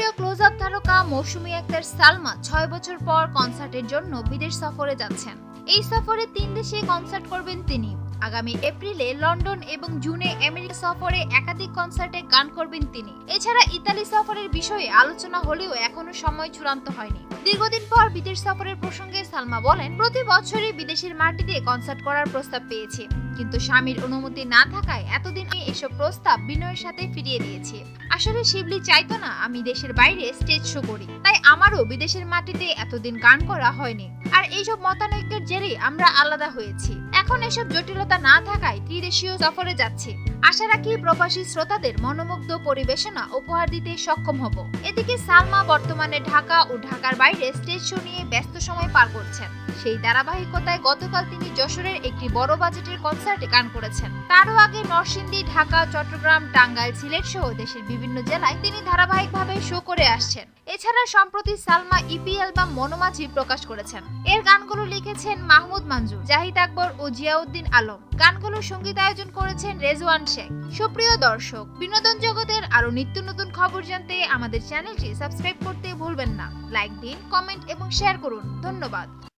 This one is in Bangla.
প্রিয় ক্লোজ আপ তারকা মৌসুমী আক্তার সালমা ছয় বছর পর কনসার্টের জন্য বিদেশ সফরে যাচ্ছেন। এই সফরে তিন দেশে কনসার্ট করবেন তিনি। আগামী এপ্রিলে লন্ডন এবং জুনে আমেরিকা সফরে একাধিক কনসার্টে গান করবেন তিনি। এছাড়া ইতালি সফরের বিষয়ে আলোচনা হলেও এখনও সময় চূড়ান্ত হয়নি। দীর্ঘদিন পর বিদেশ সফরের প্রসঙ্গে সালমা বলেন, প্রতি বছরই বিদেশের মাটিতে কনসার্ট করার প্রস্তাব পেয়েছি। কিন্তু স্বামীর অনুমতি না থাকায় এতদিন এসব প্রস্তাব বিনয়ের সাথে ফিরিয়ে দিয়েছি। আসলে শিবলি চাইতো না আমি দেশের বাইরে স্টেজ শো করি। তাই আমারও বিদেশের মাটিতে এতদিন গান করা হয়নি। আর এইসব মতানৈক্যের জেরে আমরা আলাদা হয়েছি। এখন এসব জটিলতা না থাকায় ত্রিদেশীয় সফরে যাচ্ছে। আশা রাখি প্রবাসী শ্রোতাদের মনোমুগ্ধ পরিবেশনা উপহার দিতে সক্ষম হব। এদিকে সালমা বর্তমানে ঢাকা ও ঢাকার বাইরে স্টেজ শো নিয়ে ব্যস্ত সময় পার করছেন। সেই ধারাবাহিকতায় গতকাল তিনি যশোরের একটি বড় বাজেটের কনসার্টে গান করেছেন। তারও আগে নরসিংদী, ঢাকা, চট্টগ্রাম, টাঙ্গাইল, সিলেট সহ দেশের বিভিন্ন জেলায় তিনি ধারাবাহিকভাবে শো করে আসছেন। এছাড়া সম্প্রতি সালমা ইপি অ্যালবাম মনোমাঝি প্রকাশ করেছেন। এর গানগুলো লিখেছেন মাহমুদ মঞ্জুর জাহিদ আকবর ও জিয়াউদ্দিন আলম। গানগুলোর সংগীত আয়োজন করেছেন রেজওয়ান শেখ। সুপ্রিয় দর্শক, বিনোদন জগতের আরও নিত্য নতুন খবর জানতে আমাদের চ্যানেলটি সাবস্ক্রাইব করতে ভুলবেন না। লাইক দিন, কমেন্ট এবং শেয়ার করুন। ধন্যবাদ।